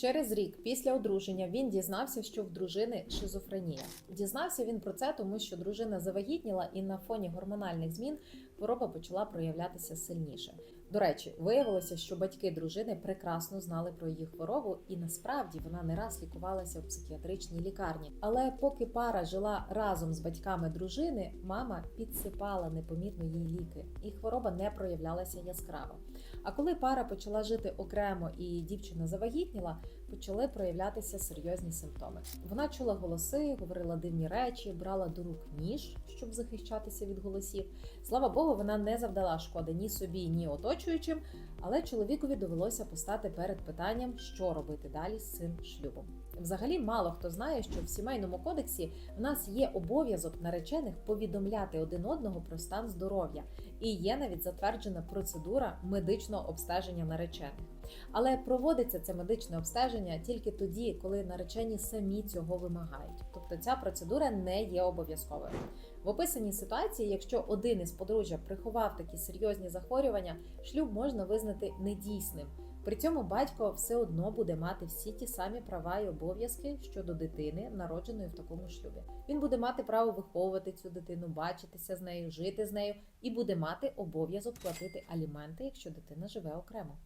Через рік після одруження він дізнався, що в дружини шизофренія. Дізнався він про це, тому що дружина завагітніла, і на фоні гормональних змін хвороба почала проявлятися сильніше. До речі, виявилося, що батьки дружини прекрасно знали про її хворобу, і насправді вона не раз лікувалася в психіатричній лікарні. Але поки пара жила разом з батьками дружини, мама підсипала непомітно їй ліки, і хвороба не проявлялася яскраво. А коли пара почала жити окремо і дівчина завагітніла, почали проявлятися серйозні симптоми. Вона чула голоси, говорила дивні речі, брала до рук ніж, щоб захищатися від голосів. Слава Богу, вона не завдала шкоди ні собі, ні оточуючим, але чоловікові довелося постати перед питанням, що робити далі з цим шлюбом. Взагалі, мало хто знає, що в сімейному кодексі в нас є обов'язок наречених повідомляти один одного про стан здоров'я, і є навіть затверджена процедура медичного обстеження наречених. Але проводиться це медичне обстеження тільки тоді, коли наречені самі цього вимагають. Тобто ця процедура не є обов'язковою. В описаній ситуації, якщо один із подружжя приховав такі серйозні захворювання, шлюб можна визнати недійсним. При цьому батько все одно буде мати всі ті самі права і обов'язки щодо дитини, народженої в такому шлюбі. Він буде мати право виховувати цю дитину, бачитися з нею, жити з нею, і буде мати обов'язок платити аліменти, якщо дитина живе окремо.